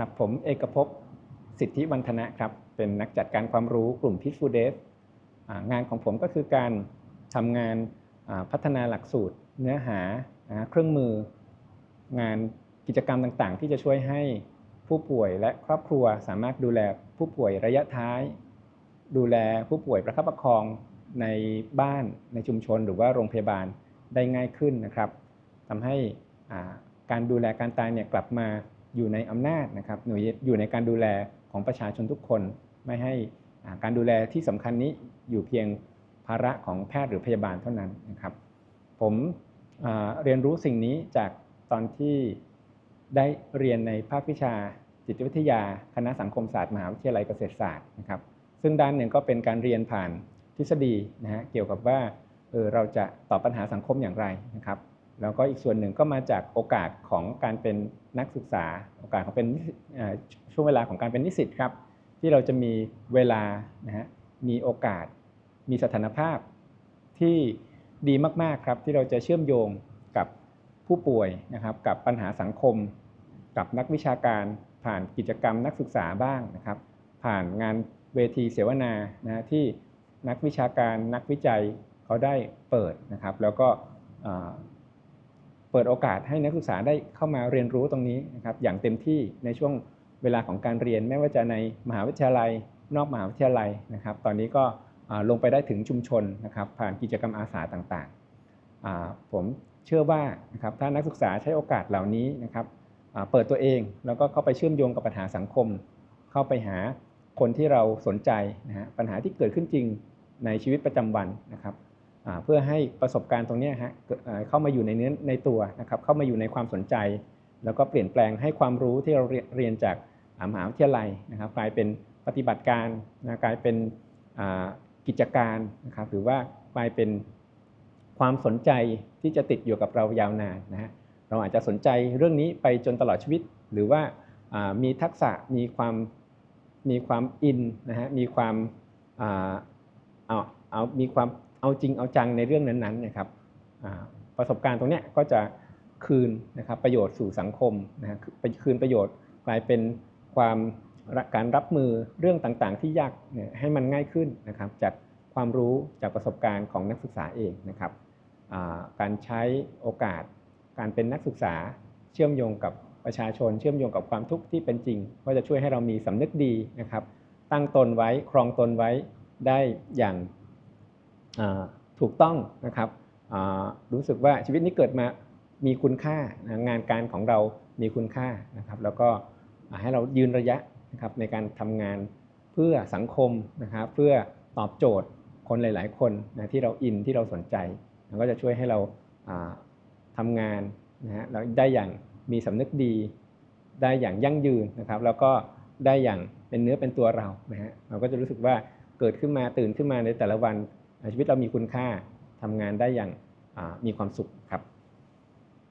ครับผมเอกภพสิทธิวันธนะครับ เป็นนักจัดการความรู้กลุ่ม Peaceful Dev อ่างานของผมก็คือการทำงานพัฒนาหลักสูตร เนื้อหาเครื่องมือ งานกิจกรรมต่างๆ ที่จะช่วยให้ผู้ป่วยและครอบครัวสามารถดูแลผู้ป่วยระยะท้าย ดูแลผู้ป่วยประคับประคองในบ้านในชุมชน หรือว่าโรงพยาบาลได้ง่ายขึ้นนะครับทำให้การดูแลการตายเนี่ยกลับมา อยู่ในอำนาจนะครับหน่วยอยู่ในการดูแลของประชาชนทุกคน ไม่ให้การดูแลที่สำคัญนี้อยู่เพียงภาระของแพทย์หรือพยาบาลเท่านั้นนะครับ ผมเรียนรู้สิ่งนี้จากตอนที่ได้เรียนในภาควิชาจิตวิทยาคณะสังคมศาสตร์มหาวิทยาลัยเกษตรศาสตร์นะครับซึ่งด้านหนึ่งก็เป็นการเรียนผ่านทฤษฎีนะฮะเกี่ยวกับว่าเออเราจะตอบปัญหาสังคมอย่างไรนะครับ แล้วก็อีกส่วนหนึ่งก็มาจากโอกาสของการเป็นนักศึกษา โอกาสของเป็นช่วงเวลาของการเป็นนิสิตครับ ที่เราจะมีเวลานะฮะมีโอกาส มีสถานภาพที่ดีมากๆครับ ที่เราจะเชื่อมโยงกับผู้ป่วยนะครับ กับปัญหาสังคม กับนักวิชาการ ผ่านกิจกรรมนักศึกษาบ้างนะครับ ผ่านงานเวทีเสวนานะฮะที่นักวิชาการนักวิจัยเขาได้เปิดนะครับ แล้วก็ เปิดโอกาสให้นักศึกษาได้เข้ามาเรียนรู้ตรงนี้นะครับอย่างเต็มที่ในช่วงเวลาของการเรียนไม่ว่าจะในมหาวิทยาลัย นอกมหาวิทยาลัยนะครับ ตอนนี้ก็ลงไปได้ถึงชุมชนนะครับ ผ่านกิจกรรมอาสาต่างๆ ผมเชื่อว่านะครับถ้านักศึกษาใช้โอกาสเหล่านี้นะครับเปิดตัวเองแล้วก็เข้าไปเชื่อมโยงกับปัญหาสังคม เข้าไปหาคนที่เราสนใจนะฮะปัญหาที่เกิดขึ้นจริงในชีวิตประจำวันนะครับ เพื่อให้ประสบการณ์ตรงนี้ฮะเกิดเข้ามาอยู่ในเนื้อในตัวนะครับเข้ามาอยู่ในความสนใจ แล้วก็เปลี่ยนแปลงให้ความรู้ที่เราเรียนจากมหาวิทยาลัยนะครับกลายเป็นปฏิบัติการนะกลายเป็นกิจการนะครับหรือว่ากลายเป็นความสนใจที่จะติดอยู่กับเรายาวนานนะฮะเราอาจจะสนใจเรื่องนี้ไปจนตลอดชีวิต หรือว่ามีทักษะมีความมีความอินนะฮะมีความเอาเอามีความ เอาจริงเอาจังในเรื่องนั้นๆนะครับประสบการณ์ตรงนี้ก็จะคืนนะครับประโยชน์สู่สังคมนะฮะไปคืนประโยชน์กลายเป็นความการรับมือเรื่องต่างๆ ที่ยากเนี่ยให้มันง่ายขึ้นนะครับจากความรู้จากประสบการณ์ของนักศึกษาเองนะครับการใช้โอกาส การเป็นนักศึกษาเชื่อมโยงกับประชาชน เชื่อมโยงกับความทุกข์ที่เป็นจริง ก็จะช่วยให้เรามีสำนึกดีนะครับ ตั้งตนไว้ครองตนไว้ได้อย่าง ถูกต้องนะครับรู้สึกว่าชีวิตนี้เกิดมามีคุณค่างานการของเรามีคุณค่านะครับ แล้วก็ให้เรายืนระยะนะครับในการทำงานเพื่อสังคมนะครับเพื่อตอบโจทย์คนหลาย ๆ คนนะที่เราอินที่เราสนใจมันก็จะช่วยให้เราอ่าทำงานนะฮะแล้วได้อย่างมีสำนึกดี ได้อย่างยั่งยืนนะครับ แล้วก็ได้อย่างเป็นเนื้อเป็นตัวเรานะฮะเราก็จะรู้สึกว่าเกิดขึ้นมาตื่นขึ้นมาในแต่ละวัน ชีวิตเรามีคุณค่าทำงานได้อย่างมีความสุขครับ